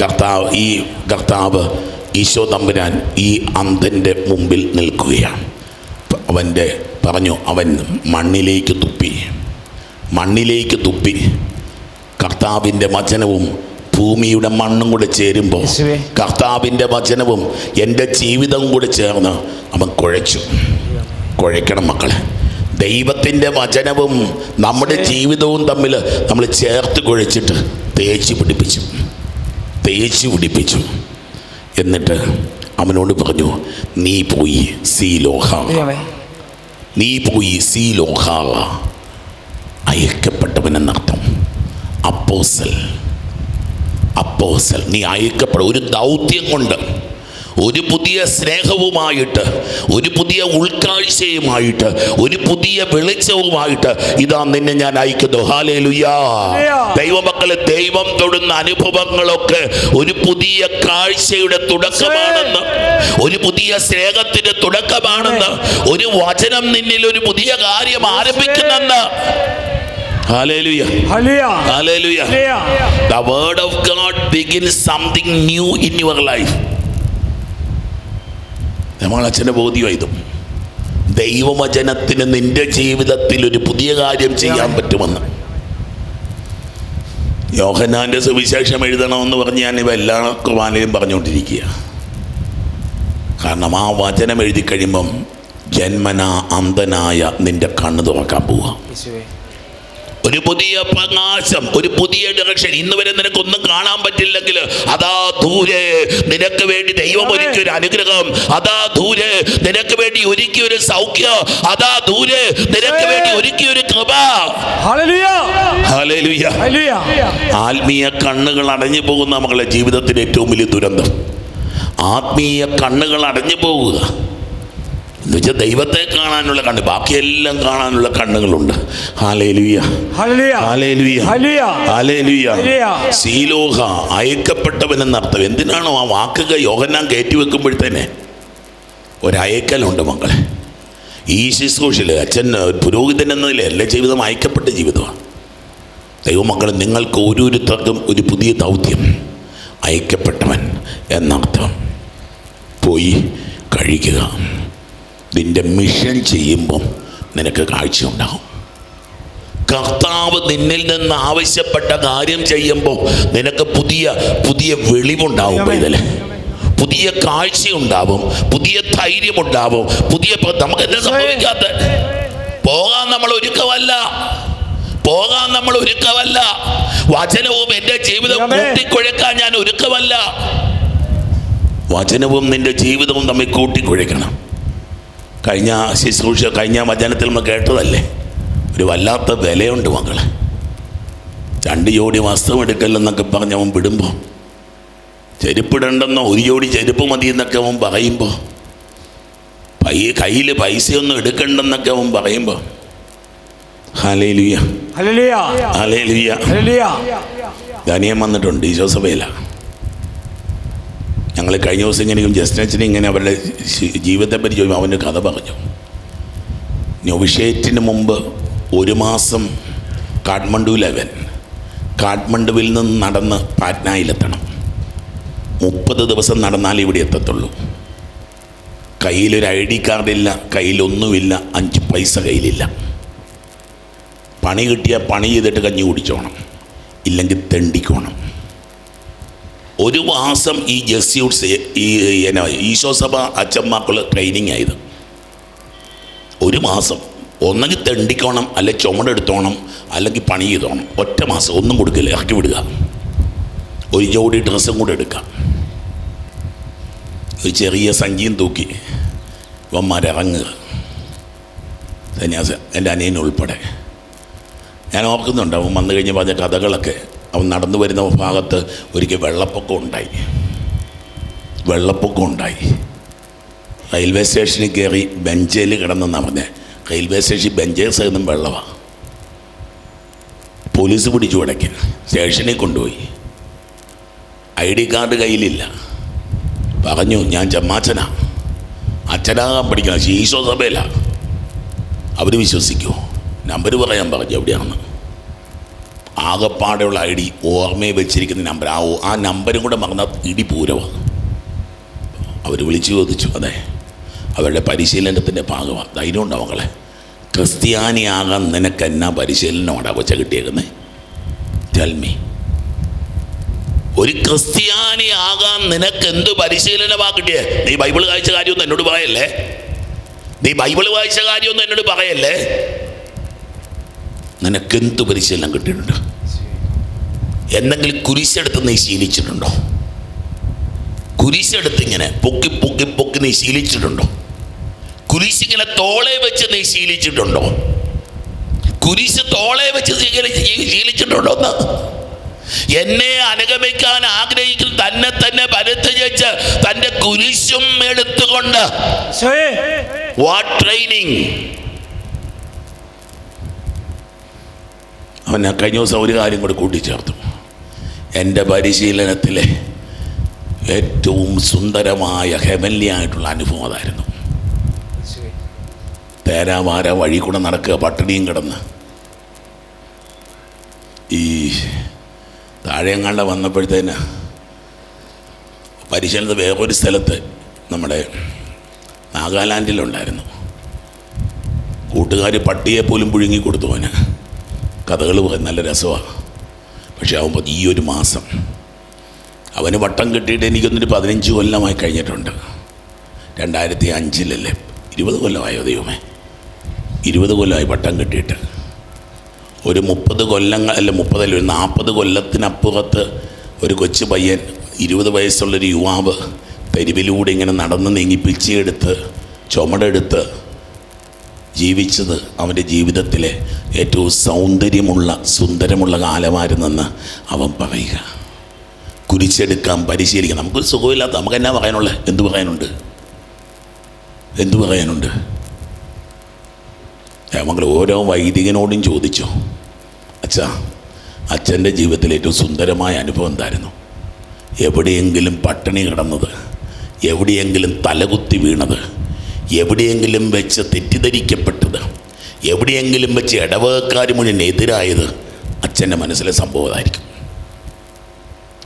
കർത്താവ് ഈ കർത്താവ് ഈശോ തമ്പുരാൻ ഈ അന്ധന്റെ മുമ്പിൽ നിൽക്കുകയാണ്. അവന്റെ പറഞ്ഞു അവൻ മണ്ണിലേക്ക് തുപ്പി. മണ്ണിലേക്ക് തുപ്പി. കർത്താവിന്റെ വചനവും ഭൂമിയുടെ മണ്ണും കൂടെ ചേരുമ്പോൾ. കർത്താവിന്റെ വചനവും എന്റെ ജീവിതവും കൂടെ ചേർന്ന് അവൻ കുഴച്ചു. കുഴയ്ക്കണം മക്കളെ. ദൈവത്തിന്റെ വചനവും നമ്മുടെ ജീവിതവും തമ്മിൽ നമ്മൾ ചേർത്ത് കുഴച്ചിട്ട് തേച്ച് പിടിപ്പിച്ചു. തേച്ച് പിടിപ്പിച്ചു. എന്നിട്ട് അവനോട് പറഞ്ഞു നീ പോയി സീ ലോഹ നീ പോയി സീ ലോഹ അയക്കപ്പെട്ടവനെന്നർത്ഥം അപ്പോസൽ. അപ്പോസൽ. നീ അയക്കപ്പെടും. ഒരു ദൗത്യം കൊണ്ട് ഒരു പുതിയ സ്നേഹവുമായിട്ട് ഒരു പുതിയ ഉൾക്കാഴ്ചയുമായിട്ട് ഒരു പുതിയ വെളിച്ചവുമായിട്ട് ഇതാ നിന്നെ ഞാൻ അയക്കുന്നു. ഹാലേ ലുയാ ദൈവമക്കളെ ദൈവം തൊടുന്ന അനുഭവങ്ങളൊക്കെ ഒരു പുതിയ കാഴ്ചയുടെ തുടക്കമാണെന്ന് ഒരു പുതിയ സ്നേഹത്തിന്റെ തുടക്കമാണെന്ന് ഒരു വചനം നിന്നിൽ ഒരു പുതിയ കാര്യം ആരംഭിക്കുന്നെന്ന്. Hallelujah hallelujah The word of God begins something new in your life. നമ്മൾ അച്ഛന്റെ ഇതും. ദൈവവചനത്തിന് നിന്റെ ജീവിതത്തിൽ ഒരു പുതിയ കാര്യം ചെയ്യാൻ പറ്റുമെന്ന്. യോഹനാന്റെ സുവിശേഷം എഴുതണമെന്ന് പറഞ്ഞ് ഞാൻ ഇവ എല്ലാ കുർബാനയിലും പറഞ്ഞുകൊണ്ടിരിക്കുക. കാരണം ആ വചനം എഴുതി കഴിയുമ്പം ജന്മന അന്ധനായ നിന്റെ കണ്ണ് തുറക്കാൻ പോവുക. ഒരു പുതിയ പ്രകാശം ഒരു പുതിയ ഡയറക്ഷൻ ഇന്ന് വരെ നിനക്കൊന്നും കാണാൻ പറ്റില്ലെങ്കിൽ അതാ ദൂരെ നിനക്ക് വേണ്ടി ദൈവം ഒരുക്കിയ ഒരു അനുഗ്രഹം. അതാ ദൂരെ നിനക്ക് വേണ്ടി ഒരുക്കിയ ഒരു സൗഖ്യം. അതാ ദൂരെ നിനക്ക് വേണ്ടി ഒരുക്കിയ ഒരു കൃപ. ആത്മീയ കണ്ണുകൾ അടഞ്ഞു പോകുന്ന മകളെ ജീവിതത്തിന്റെ ഏറ്റവും വലിയ ദുരന്തം. ആത്മീയ കണ്ണുകൾ അടഞ്ഞു പോവുക. എന്ന് വെച്ചാൽ ദൈവത്തെ കാണാനുള്ള കണ്ണ്. ബാക്കിയെല്ലാം കാണാനുള്ള കണ്ണുകളുണ്ട്. സീലോഹ ഹല്ലേലൂയ എന്നർത്ഥം എന്തിനാണോ ആ വാക്കുകൾ യോഹന്നാൻ കയറ്റി വെക്കുമ്പോഴത്തേനെ? ഒരയക്കലുണ്ട് മക്കളെ. ഈ ശുശ്രൂഷയിൽ അച്ഛൻ പുരോഹിതൻ എന്നതിലെ എല്ലാ ജീവിതം അയക്കപ്പെട്ട ജീവിതമാണ്. ദൈവമക്കളെ നിങ്ങൾക്ക് ഓരോരുത്തർക്കും ഒരു പുതിയ ദൗത്യം. അയക്കപ്പെട്ടവൻ എന്നർത്ഥം. പോയി കഴിക്കുക. നിന്റെ മിഷൻ ചെയ്യുമ്പം നിനക്ക് കാഴ്ച ഉണ്ടാകും കർത്താവ് നിന്നിൽ നിന്ന് ആവശ്യപ്പെട്ട കാര്യം ചെയ്യുമ്പോൾ നിനക്ക് പുതിയ പുതിയ വെളിവുണ്ടാവും ഇതിൽ പുതിയ കാഴ്ചയുണ്ടാവും പുതിയ ധൈര്യമുണ്ടാവും പുതിയ നമുക്ക് എന്താ സംഭവിക്കാത്ത? പോകാൻ നമ്മൾ ഒരുക്കമല്ല. പോകാൻ നമ്മൾ ഒരുക്കമല്ല. വചനവും എന്റെ ജീവിതം. കൂട്ടിക്കുഴക്കാൻ ഞാൻ ഒരുക്കമല്ല. വചനവും നിന്റെ ജീവിതവും തമ്മിൽ കൂട്ടിക്കുഴയ്ക്കണം കഴിഞ്ഞ ശുശ്രൂഷ കഴിഞ്ഞ വചനത്തിൽ നമ്മൾ കേട്ടതല്ലേ? ഒരു വല്ലാത്ത വിലയുണ്ട് മക്കളെ. രണ്ട് ജോഡി വസ്ത്രം എടുക്കല്ലെന്നൊക്കെ പറഞ്ഞ് അവൻ വിടുമ്പോൾ ചെരുപ്പിടണ്ടെന്നോ ഒരു ജോഡി ചെരുപ്പ് മതി എന്നൊക്കെ അവൻ പറയുമ്പോൾ പൈ കയ്യിൽ പൈസയൊന്നും എടുക്കണ്ടെന്നൊക്കെ അവൻ പറയുമ്പോൾ ഹലേലുയ ഹലേലുയ ഹല്ലേലൂയ. ധനിയം വന്നിട്ടുണ്ട് ഈ ജോസഫയില ഞങ്ങൾ കഴിഞ്ഞ ദിവസം ഇങ്ങനെ ജസ്റ്റിനെ ഇങ്ങനെ അവരുടെ ജീവിതത്തെപ്പറ്റി ചോദിക്കും അവന്റെ കഥ പറഞ്ഞു. നൊവിഷേറ്റിന് മുമ്പ് ഒരു മാസം കാഠ്മണ്ഡുവിലവൻ കാഠ്മണ്ഡുവിൽ നിന്ന് നടന്ന് പാറ്റ്നയിലെത്തണം. മുപ്പത് ദിവസം നടന്നാൽ ഇവിടെ എത്തത്തുള്ളൂ. കയ്യിലൊരു ഐ ഡി കാർഡില്ല കയ്യിലൊന്നുമില്ല അഞ്ച് പൈസ കയ്യിലില്ല. പണി കിട്ടിയാൽ പണി ചെയ്തിട്ട് കഞ്ഞി കുടിച്ചോണം. ഇല്ലെങ്കിൽ തെണ്ടിക്കോണം. ഒരു മാസം ഈ ജസ്യൂട്ട്സ് ഈ എന്നാ ഈശോ സഭ അച്ഛന്മാക്കൾ ട്രെയിനിങ് ആയത്. ഒരു മാസം. ഒന്നെങ്കിൽ തെണ്ടിക്കോണം അല്ലെങ്കിൽ ചുമടെടുത്തോണം അല്ലെങ്കിൽ പണി ചെയ്തോണം. ഒറ്റ മാസം. ഒന്നും കൊടുക്കില്ല. ഇറക്കി വിടുക. ഒരു ജോഡി ഡ്രസ്സും കൂടെ എടുക്കാം. ഒരു ചെറിയ സഞ്ചിയും തൂക്കി. ഇവന്മാരിറങ്ങുക സന്യാസ എന്റെ അനിയനുൾപ്പെടെ ഞാൻ ഓർക്കുന്നുണ്ട്. അവൻ വന്നു കഴിഞ്ഞ് പറഞ്ഞ കഥകളൊക്കെ. അവൻ നടന്നു വരുന്ന ഭാഗത്ത് ഒരിക്കൽ വെള്ളപ്പൊക്കം ഉണ്ടായി. വെള്ളപ്പൊക്കം ഉണ്ടായി. റെയിൽവേ സ്റ്റേഷനിൽ കയറി ബെഞ്ചേൽ കിടന്നെന്നാണ് പറഞ്ഞത് റെയിൽവേ സ്റ്റേഷൻ ബെഞ്ചേഴ്സ് എന്നും വെള്ളമാണ് പോലീസ് പിടിച്ചു ഇടയ്ക്ക് സ്റ്റേഷനിൽ കൊണ്ടുപോയി. ഐ ഡി കാർഡ് കയ്യിലില്ല. പറഞ്ഞു ഞാൻ ചമ്മാച്ചനാ അച്ഛനാകാൻ പഠിക്കണം. ഈശോ സഭയിലാണ് അവർ വിശ്വസിക്കുമോ നമ്പർ പറയാൻ പറഞ്ഞു എവിടെയാണെന്ന്. ആകപ്പാടെയുള്ള ഐ ഡി ഓർമ്മയെ വെച്ചിരിക്കുന്ന നമ്പർ. ആ ആ നമ്പരും കൂടെ മറന്ന ഇടി പൂരമാണ് അവർ വിളിച്ചു ചോദിച്ചു അതെ അവരുടെ പരിശീലനത്തിന്റെ ഭാഗമാണ് ധൈര്യം ഉണ്ടാവും മകളെ ക്രിസ്ത്യാനിയാകാൻ നിനക്ക് എന്നാ പരിശീലനമാണ് കൊച്ച കിട്ടിയേക്കുന്നത് ജൽമി ഒരു ക്രിസ്ത്യാനിയാകാൻ നിനക്ക് എന്ത് പരിശീലനമാ കിട്ടിയേ? നീ ബൈബിൾ വായിച്ച കാര്യമൊന്നും എന്നോട് പറയല്ലേ? നീ ബൈബിൾ വായിച്ച കാര്യമൊന്നും എന്നോട് പറയല്ലേ? നിനക്കെന്ത് പരിശീലനം കിട്ടിയിട്ടുണ്ട്? എന്തെങ്കിലും കുരിശെടുത്ത് നീ ശീലിച്ചിട്ടുണ്ടോ? കുരിശെടുത്ത് ഇങ്ങനെ പൊക്കി പൊക്കി പൊക്കി നീ ശീലിച്ചിട്ടുണ്ടോ? കുരിശിങ്ങനെ തോളെ വെച്ച് നീ ശീലിച്ചിട്ടുണ്ടോ? കുരിശ് തോളെ വെച്ച് ശീലി- ശീലിച്ചിട്ടുണ്ടോ എന്ന്? എന്നെ അനുഗമിക്കാൻ ആഗ്രഹിക്കുന്ന തന്നെ തന്നെ പരിത്യജിച്ച് തന്റെ കുരിശും എടുത്തുകൊണ്ട് വാട്ട് ട്രെയിനിങ് അവൻ കഴിഞ്ഞ ദിവസം ഒരു കാര്യം കൂടി കൂട്ടിച്ചേർത്തു. എന്റെ പരിശീലനത്തിലെ ഏറ്റവും സുന്ദരമായ ഹെവൻലി ആയിട്ടുള്ള അനുഭവം അതായിരുന്നു. തേരാമാര വഴി കൂടെ നടക്കുക പട്ടിണിയും കിടന്ന്. ഈ താഴെങ്ങാണ്ട വന്നപ്പോഴത്തേന് പരിശീലനത്തിൽ വേറൊരു സ്ഥലത്ത് നമ്മുടെ നാഗാലാൻഡിലുണ്ടായിരുന്നു. കൂട്ടുകാർ പട്ടിയെ പോലും പുഴുങ്ങി കൊടുത്തു അവന് കഥകൾ നല്ല രസമാണ് പക്ഷെ ആകുമ്പോൾ ഈ ഒരു മാസം അവന് വട്ടം കിട്ടിയിട്ട് എനിക്കൊന്നൊരു പതിനഞ്ച് കൊല്ലമായി കഴിഞ്ഞിട്ടുണ്ട്. രണ്ടായിരത്തി അഞ്ചിലല്ലേ? ഇരുപത് കൊല്ലമായോ ദൈവമേ? ഇരുപത് കൊല്ലമായി വട്ടം കിട്ടിയിട്ട്. ഒരു മുപ്പത് കൊല്ലങ്ങൾ അല്ല മുപ്പതല്ല ഒരു നാൽപ്പത് കൊല്ലത്തിനപ്പുറത്ത് ഒരു കൊച്ചു പയ്യൻ ഇരുപത് വയസ്സുള്ളൊരു യുവാവ് തെരുവിലൂടെ ഇങ്ങനെ നടന്ന് നീങ്ങി പിച്ചെടുത്ത് ചുമടെടുത്ത് ജീവിച്ചത് അവന്റെ ജീവിതത്തിലെ ഏറ്റവും സൗന്ദര്യമുള്ള സുന്ദരമുള്ള കാലമായിരുന്നെന്ന് അവൻ പറയുക. കുരിച്ചെടുക്കാൻ പരിശീലിക്കാം നമുക്ക് സുഖമില്ലാത്ത നമുക്ക് എന്നാ പറയാനുള്ളത് എന്തു പറയാനുണ്ട്? എന്തു പറയാനുണ്ട്? മകൾ ഓരോ വൈദികനോടും ചോദിച്ചു? അച്ഛാ അച്ഛന്റെ ജീവിതത്തിലെ ഏറ്റവും സുന്ദരമായ അനുഭവം എന്തായിരുന്നു? എവിടെയെങ്കിലും പട്ടിണി കിടന്നത് എവിടെയെങ്കിലും തലകുത്തി വീണത് എവിടെയെങ്കിലും വെച്ച് തെറ്റിദ്ധരിക്കപ്പെട്ടത് എവിടെയെങ്കിലും വെച്ച് ഇടവകക്കാർ മുന്നിൽ എതിരായത് അച്ഛന്റെ മനസ്സിലെ സംഭവമായിരിക്കും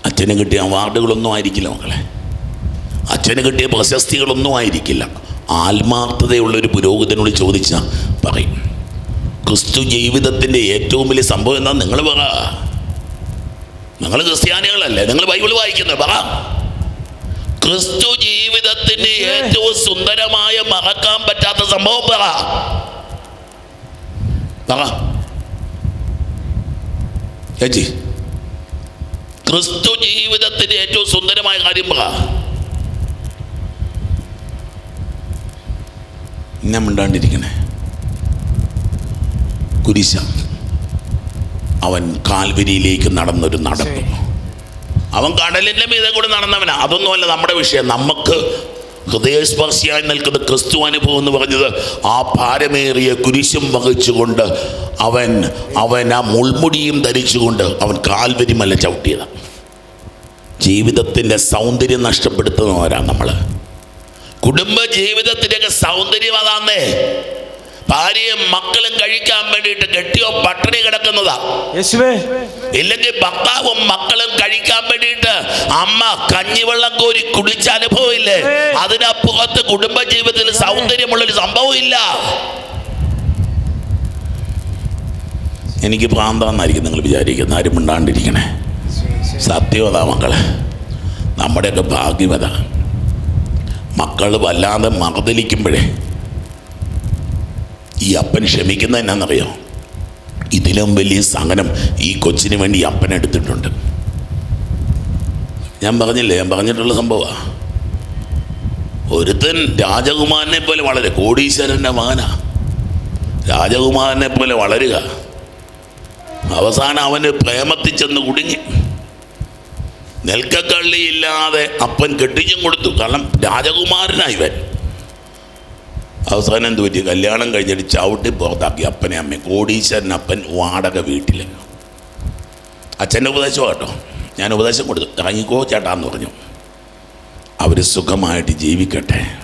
അച്ഛന് കിട്ടിയ അവാർഡുകളൊന്നും ആയിരിക്കില്ല മക്കളെ. അച്ഛന് കിട്ടിയ പ്രശസ്തികളൊന്നും ആയിരിക്കില്ല. ആത്മാർത്ഥതയുള്ളൊരു പുരോഹിതനോട് ചോദിച്ചാൽ പറയും ക്രിസ്തു ജീവിതത്തിന്റെ ഏറ്റവും വലിയ സംഭവം എന്താ? നിങ്ങൾ പറ. നിങ്ങൾ ക്രിസ്ത്യാനികളല്ലേ? നിങ്ങൾ ബൈബിൾ വായിക്കുന്നത് പറ. ക്രിസ്തു ജീവിതത്തിന്റെ ഏറ്റവും സുന്ദരമായ മറക്കാൻ പറ്റാത്ത സംഭവം പറ. ചേച്ചി ക്രിസ്തു ജീവിതത്തിന്റെ ഏറ്റവും സുന്ദരമായ കാര്യം പറ. ഞാൻ മിണ്ടാണ്ടിരിക്കണേ. കുരിശ. അവൻ കാൽവരിയിലേക്ക് നടന്നൊരു നടപ്പ്. അവൻ കടലിന്റെ മീതെ കൂടെ നടന്നവനാ. അതൊന്നുമല്ല നമ്മുടെ വിഷയം. നമുക്ക് ഹൃദയസ്പർശിയായി നിൽക്കുന്ന ക്രിസ്തു അനുഭവം എന്ന് പറഞ്ഞത് ആ ഭാരമേറിയ കുരിശും വഹിച്ചുകൊണ്ട് അവൻ അവൻ ആ മുൾമുടിയും ധരിച്ചുകൊണ്ട് അവൻ കാൽവരിമല ചവിട്ടിയതാണ് ജീവിതത്തിന്റെ സൗന്ദര്യം നഷ്ടപ്പെടുത്തുന്നവരാണ് നമ്മൾ കുടുംബ ജീവിതത്തിന്റെയൊക്കെ സൗന്ദര്യം അതാന്നേ. ഭാര്യയും മക്കളും കഴിക്കാൻ വേണ്ടിയിട്ട് കെട്ടിയോ പട്ടിണി കിടക്കുന്നതാ. ഇല്ലെങ്കിൽ ഭർത്താവും മക്കളും കഴിക്കാൻ വേണ്ടിയിട്ട് അമ്മ കഞ്ഞിവെള്ളം കോരി കുടിച്ച അനുഭവം ഇല്ലേ അതിനപ്പുറത്ത് കുടുംബ ജീവിതത്തിൽ സൗന്ദര്യമുള്ളൊരു സംഭവം ഇല്ല എനിക്ക് പ്രാന്താന്നായിരിക്കും നിങ്ങൾ വിചാരിക്കുന്നത്. ആരും മിണ്ടാണ്ടിരിക്കണേ. സത്യമതാ മക്കളെ. നമ്മുടെയൊക്കെ ഭാഗ്യവത മക്കൾ വല്ലാതെ മറുതലിക്കുമ്പോഴേ ഈ അപ്പൻ ക്ഷമിക്കുന്ന എന്നാണെന്നറിയോ? ഇതിലും വലിയ സഹനം ഈ കൊച്ചിന് വേണ്ടി അപ്പൻ എടുത്തിട്ടുണ്ട്. ഞാൻ പറഞ്ഞില്ലേ ഞാൻ പറഞ്ഞിട്ടുള്ള സംഭവമാണ് ഒരുത്തൻ രാജകുമാരനെ പോലെ വളരെ കോടീശ്വരന്റെ മകനാ. രാജകുമാരനെ പോലെ വളരുക. അവസാനം അവന് പ്രേമത്തിൽ ചെന്ന് കുടുങ്ങി. നെൽക്കക്കള്ളിയില്ലാതെ അപ്പൻ കെട്ടിച്ചും കൊടുത്തു. കാരണം രാജകുമാരനായി ഇവൻ. അവസാനം എന്ത് പറ്റി? കല്യാണം കഴിഞ്ഞിട്ട് ചവിട്ടി പുറത്താക്കി അപ്പനെ അമ്മയും. കോടീശ്വരൻ അപ്പൻ വാടക വീട്ടിൽ അച്ഛന്റെ ഉപദേശം കേട്ടോ. ഞാൻ ഉപദേശം കൊടുത്തു. ഇറങ്ങിക്കോ ചേട്ടാന്ന് പറഞ്ഞു. അവർ സുഖമായിട്ട് ജീവിക്കട്ടെ.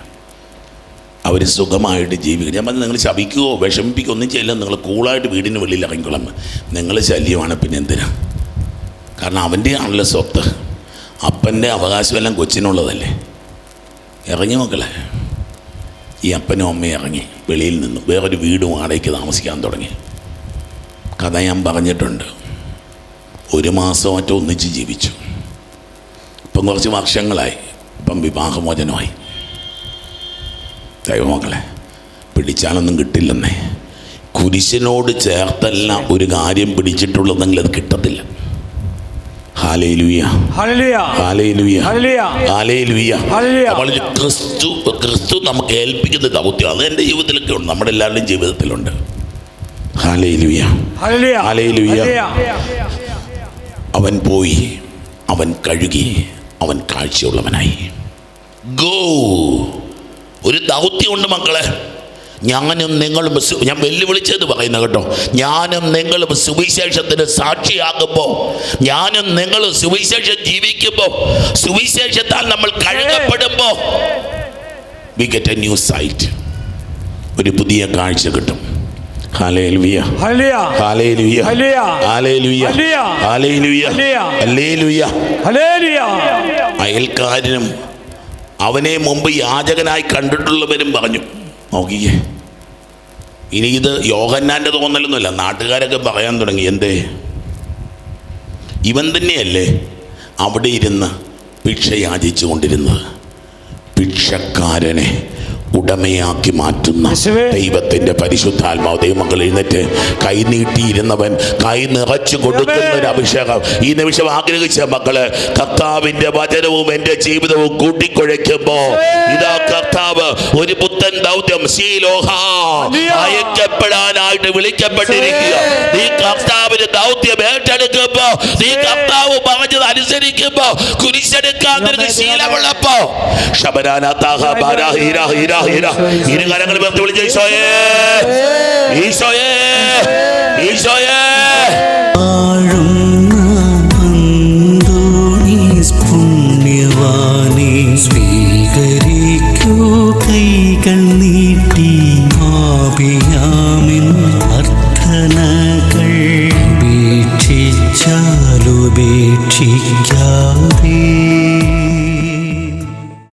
അവർ സുഖമായിട്ട് ജീവിക്കട്ടെ. ഞാൻ പറഞ്ഞു നിങ്ങൾ ശപിക്കുകയോ വിഷമിപ്പിക്കുകയോ ഒന്നും ചെയ്യില്ല. നിങ്ങൾ കൂളായിട്ട് വീടിന് വെളിയിൽ ഇറങ്ങിക്കൊള്ളാം നിങ്ങൾ ശല്യമാണ് പിന്നെ എന്തിനാ? കാരണം അവന്റെ ആണല്ലോ സ്വത്ത്. അപ്പന്റെ അവകാശമെല്ലാം കൊച്ചിനുള്ളതല്ലേ. ഇറങ്ങി മക്കളെ. ഈ അപ്പനും അമ്മയും ഇറങ്ങി വെളിയിൽ നിന്ന് വേറൊരു വീട് വാടകയ്ക്ക് താമസിക്കാൻ തുടങ്ങി. കഥ ഞാൻ പറഞ്ഞിട്ടുണ്ട്. ഒരു മാസം മറ്റോ ഒന്നിച്ച് ജീവിച്ചു. ഇപ്പം കുറച്ച് വർഷങ്ങളായി. ഇപ്പം വിവാഹമോചനമായി. ദൈവമക്കളെ പിടിച്ചാലൊന്നും കിട്ടില്ലെന്നേ. കുരിശിനോട് ചേർത്തല്ല ഒരു കാര്യം പിടിച്ചിട്ടുള്ളതെങ്കിൽ അത് കിട്ടത്തില്ല. ക്രിസ്തു ക്രിസ്തു നമുക്ക് ഏൽപ്പിക്കുന്ന ദൗത്യം. അത് എന്റെ ജീവിതത്തിലൊക്കെ ഉണ്ട്. നമ്മുടെ എല്ലാവരുടെയും ജീവിതത്തിലുണ്ട്. അവൻ പോയി. അവൻ കഴുകി. അവൻ കാഴ്ചയുള്ളവനായി. ഗോ ഒരു ദൗത്യമുണ്ട് മക്കളെ. ഞാനും നിങ്ങളും ഞാൻ വെല്ലുവിളിച്ചത് പറയുന്ന കേട്ടോ. ഞാനും നിങ്ങളും സുവിശേഷത്തിന് സാക്ഷിയാകുമ്പോൾ ഞാനും നിങ്ങളും സുവിശേഷം ജീവിക്കുമ്പോൾ സുവിശേഷത്താൽ നമ്മൾ കഴുകപ്പെടുമ്പോൾ we get a new sight ഒരു പുതിയ കാഴ്ച കിട്ടും. അയൽക്കാരനും അവനെ മുമ്പ് യാചകനായി കണ്ടിട്ടുള്ളവരും പറഞ്ഞു നോക്കിക്കേ ഇനി ഇത് യോഹന്നാന്റെ തോന്നലൊന്നുമല്ല. നാട്ടുകാരൊക്കെ പറയാൻ തുടങ്ങി. എന്തേ? ഇവൻ തന്നെയല്ലേ അവിടെ ഇരുന്ന് ഭിക്ഷ യാചിച്ചു കൊണ്ടിരുന്നത്. ഭിക്ഷക്കാരനെ ഉടമയാക്കി മാറ്റുന്ന ദൈവത്തിന്റെ ദൈവത്തിന്റെ പരിശുദ്ധാത്മാവ്. ദൈവമക്കൾ എഴുന്നേറ്റ് കൈ നീട്ടിയിരുന്നവൻ കൈ നിറച്ചു കൊടുക്കുന്ന ഒരു അഭിഷേകം. ഈ നിമിഷം ആഗ്രഹിച്ച മക്കൾ കർത്താവിന്റെ വചനവും എന്റെ ജീവിതവും കൂട്ടിക്കുഴയ്ക്കുമ്പോ ഇതാ കർത്താവ് ഒരു പുത്തൻ ശീലോഹ അയക്കപ്പെടാനായിട്ട് വിളിക്കപ്പെട്ടിരിക്കുക. നീ കർത്താവിന്റെ ദൗത്യം ഏറ്റെടുക്കുമ്പോ നീ കർത്താവ് പറഞ്ഞത് അനുസരിക്കുമ്പോ കുരിശെടുക്കാൻ നിനക്ക് ശീലമുള്ളപ്പോ. ശബരാനാഥാഹ ബാരാ ഹീരാ ഹീരാ ഹീരാ. ഇരു കരങ്ങൾ പേർത്ത് വിളിച്ച ഈശോയേ. ഈശോയേ. ഈശോയേ.